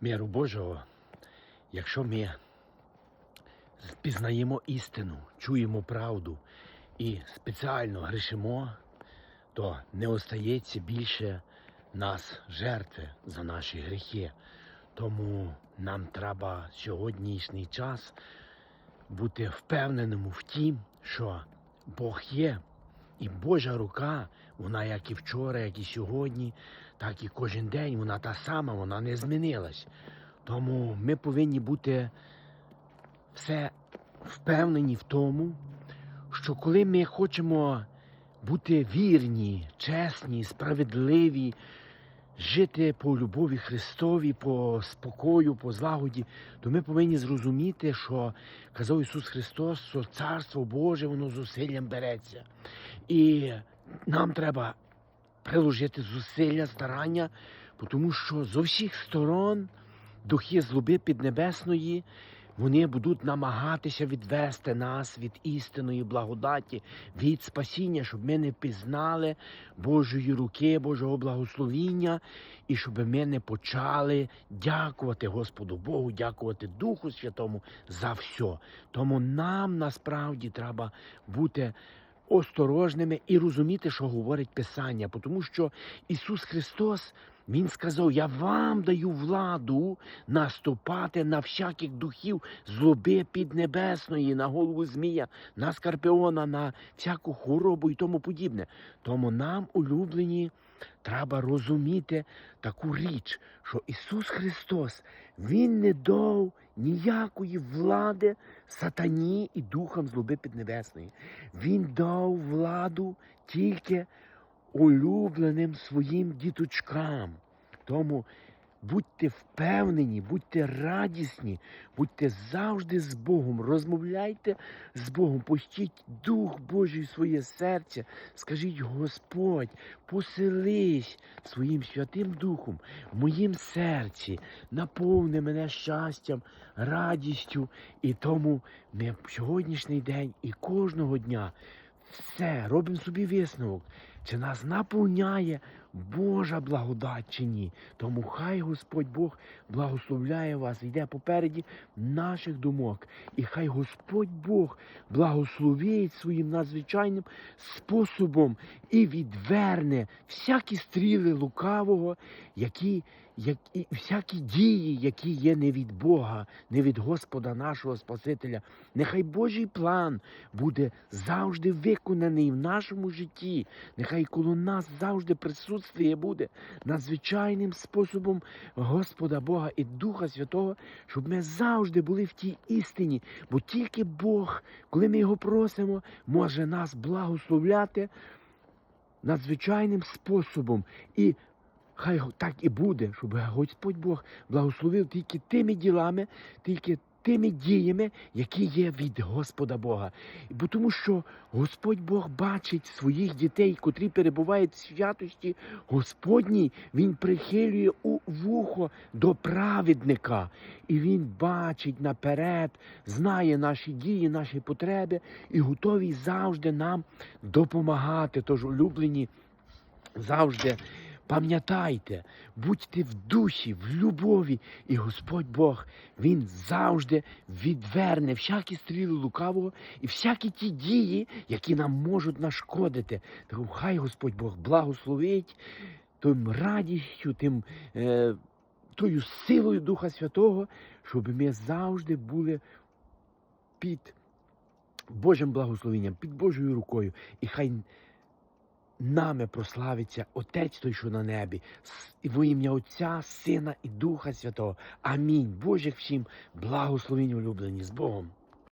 миру Божого, якщо ми пізнаємо істину, чуємо правду і спеціально грішимо, то не остається більше нас жертви за наші гріхи. Тому нам треба сьогоднішній час бути впевненим в тім, що Бог є, і Божа рука, вона як і вчора, як і сьогодні, так і кожен день, вона та сама, вона не змінилась. Тому ми повинні бути все впевнені в тому, що коли ми хочемо бути вірні, чесні, справедливі, жити по любові Христові, по спокою, по злагоді, то ми повинні зрозуміти, що казав Ісус Христос, що Царство Боже, воно зусиллям береться. І нам треба приложити зусилля, старання, тому що з усіх сторон духи злоби піднебесної, вони будуть намагатися відвести нас від істинної благодаті, від спасіння, щоб ми не пізнали Божої руки, Божого благословіння, і щоб ми не почали дякувати Господу Богу, дякувати Духу Святому за все. Тому нам насправді треба бути осторожними і розуміти, що говорить Писання, тому що Ісус Христос. Він сказав: Я вам даю владу наступати на всяких духів злоби піднебесної, на голову змія, на скорпіона, на всяку хворобу і тому подібне. Тому нам, улюблені, треба розуміти таку річ, що Ісус Христос Він не дав ніякої влади сатані і духам злоби піднебесної. Він дав владу тільки улюбленим своїм діточкам. Тому будьте впевнені, будьте радісні, будьте завжди з Богом, розмовляйте з Богом, пустіть Дух Божий в своє серце, скажіть, Господь, поселись своїм Святим Духом в моїм серці, наповни мене щастям, радістю. І тому ми в сьогоднішній день і кожного дня все робимо собі висновок, чи нас наповняє Божа благодать чи ні. Тому хай Господь Бог благословляє вас, йде попереді наших думок. І хай Господь Бог благословить своїм надзвичайним способом і відверне всякі стріли лукавого, які, як, і всякі дії, які є не від Бога, не від Господа нашого Спасителя. Нехай Божий план буде завжди виконаний в нашому житті. Нехай коло нас завжди присутствує буде надзвичайним способом Господа Бога і Духа Святого, щоб ми завжди були в тій істині. Бо тільки Бог, коли ми його просимо, може нас благословляти надзвичайним способом. І хай так і буде, щоб Господь Бог благословив тільки тими ділами, тільки тими діями, які є від Господа Бога. Бо тому що Господь Бог бачить своїх дітей, котрі перебувають в святості Господній, Він прихилює у вухо до праведника. І Він бачить наперед, знає наші дії, наші потреби і готовий завжди нам допомагати. Тож, улюблені, завжди. Пам'ятайте, будьте в душі, в любові, і Господь Бог, Він завжди відверне всякі стріли лукавого і всякі ті дії, які нам можуть нашкодити. Тому хай Господь Бог благословить тим радістю, тим, е, тою силою Духа Святого, щоб ми завжди були під Божим благословенням, під Божою рукою. І хай нами прославиться Отець той, що на небі, во ім'я Отця, Сина і Духа Святого. Амінь. Божих всім благословінь улюблені з Богом.